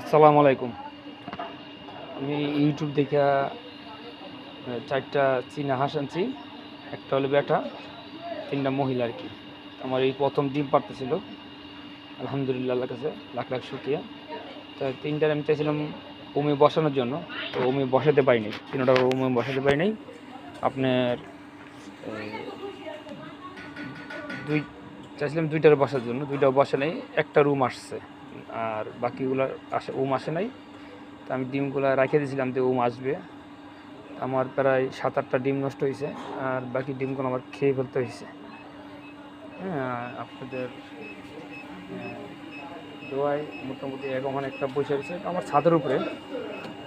আসসালামু আলাইকুম। আমি ইউটিউব দেখে চারটা চীনা হাঁস আনছি। একটা হলো বেটা তিনটা মহিলা আর কি। আমার এই প্রথম ডিম পারতেছিল আলহামদুলিল্লাহ কাছে লাখ লাখ শুক্রিয়া। তা তিনটার আমি চাইছিলাম ওমে বসানোর জন্য। তো ওমে বসাতে পারিনি। তিনটা ওমে বসাতে পারিনি। আপনার দুই, চাইছিলাম দুইটার বসার জন্য। দুইটা বসে নেই, একটা রুম আসছে। আর বাকিগুলো আসে ওম আসে নাই। তো আমি ডিমগুলো রেখে দিয়েছিলাম যে ওম আসবে। আমার প্রায় সাত আটটা ডিম নষ্ট হয়েছে আর বাকি ডিমগুলো আমার খেয়ে ফেলতে হয়েছে হ্যাঁ আপনাদের দোয়ায় মোটামুটি এখন একটা বসে রয়েছে আমার ছাদের উপরে,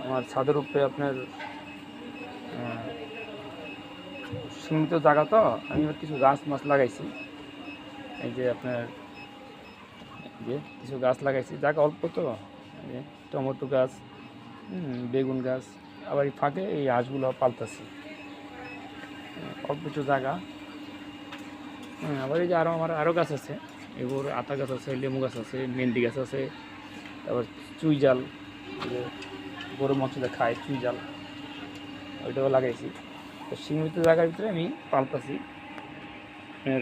আমার ছাদের উপরে আপনার সীমিত জায়গা তো, আমি কিছু গাছ মাছ লাগাইছি। এই যে আপনার যে কিছু গাছ লাগাইছি। জায়গা অল্প তো টমেটো গাছ বেগুন গাছ, আবার এই ফাঁকে এই হাঁসগুলো পালতাছি। অল্প কিছু জায়গা। আবার এই যে আরও আমার আরও গাছ আছে এগুলোর আতা গাছ আছে, লেবু গাছ আছে মেহেন্দি গাছ আছে, তারপর চুই জাল গরু মাংসটা খায় চুই জাল, ওইটাও লাগাইছি। তো সীমিত জায়গার ভিতরে আমি পালতাছি। হ্যাঁ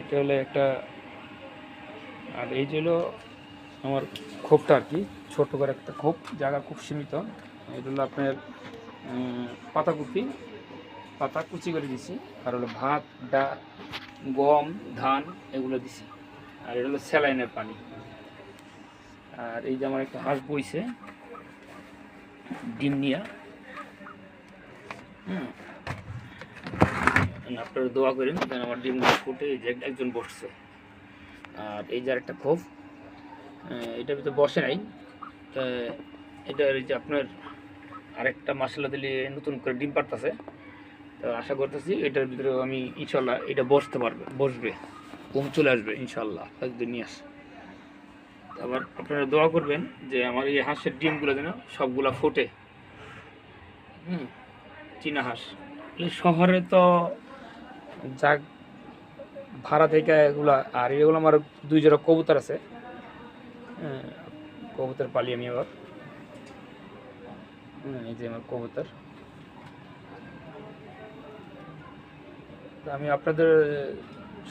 এটা হলে একটা আর এই যে হলো আমার খোপটা আর কি, ছোট করে একটা খোপ, জায়গা খুব সীমিত। এটা হলো আপনার পাতাকুপি, পাতা কুচি করে দিছি। আর হলো ভাত, ডাল, গম, ধান এগুলো দিছি। আর এটা হলো স্যালাইনের পানি। আর এই যে আমার একটা হাঁস বইছে, ডিম নিয়া। হুম। আপনারা দোয়া করেন যেন আমার ডিমগুলো ফুটে যে একজন বসছে। আর এই যে একটা ক্ষোভ এটার ভিতরে বসে নাই। তা এটা এই যে আপনার আরেকটা মশলা দিলে নতুন করে ডিম পারতেছে। তো আশা করতেছি এটার ভিতরে আমি ইনশাল্লাহ এটা বসতে পারবে, বসবে কম চলে আসবে ইনশাল্লাহ একদিন নিয়ে আসে। আবার আপনারা দোয়া করবেন যে আমার এই হাঁসের ডিমগুলো যেন সবগুলা ফোটে। হুম, চীনা হাঁস। শহরে তো যাক ভাড়া থেকে এগুলা, আর এগুলো আমার দুই জোড়া কবুতর আছে। কবুতর পালি আমি আবার এই যে আমার কবুতর। আমি আপনাদের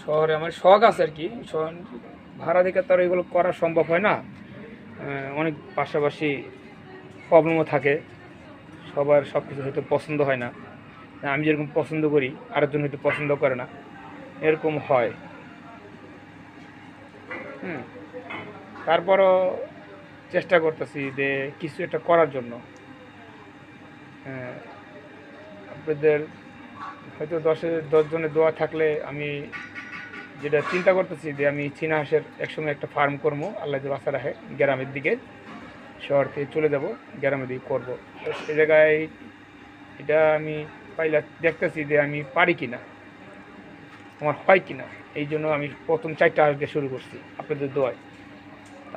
শহরে আমার শখ আছে আর কি ভাড়া থেকে তো আর এগুলো করা সম্ভব হয় না। অনেক পাশাপাশি প্রবলেমও থাকে। সবার সব কিছু হয়তো পছন্দ হয় না। আমি যেরকম পছন্দ করি, আরেকজন হয়তো পছন্দ করে না। এরকম হয়। হুম। তারপরও চেষ্টা করতেছি যে কিছু একটা করার জন্য। হ্যাঁ, আপনাদের হয়তো দশে দশজনের দোয়া থাকলে আমি যেটা চিন্তা করতেছি যে আমি চীনা হাঁসের একসময় একটা ফার্ম করব আল্লাহ বাসা রাখে গ্রামের দিকে। শহর থেকে চলে যাব গ্রামের দিকে করব। সে জায়গায় এটা আমি পাইলা দেখতেছি যে আমি পারি কি না আমার হয় কি না এই জন্য আমি প্রথম চারটা দিয়ে শুরু করছি, আপনাদের দোয়ায়।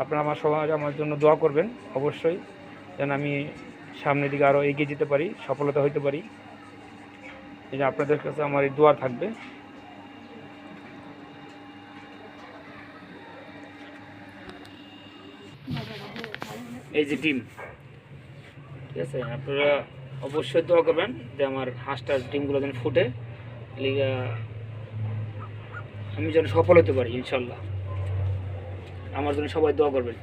আপনারা আমার সবাই আমার জন্য দোয়া করবেন, অবশ্যই। যেন আমি সামনের দিকে আরও এগিয়ে যেতে পারি, সফলতা হইতে পারি। এই যে আপনাদের কাছে আমার এই দোয়া থাকবে। এই যে ডিম, ঠিক আছে? আপনারা অবশ্যই দোয়া করবেন যে আমার হাঁসটার ডিমগুলো যেন ফুটে। লিগা আমি যেন সফল হতে পারি ইনশাল্লাহ। আমার জন্য সবাই দোয়া করবেন।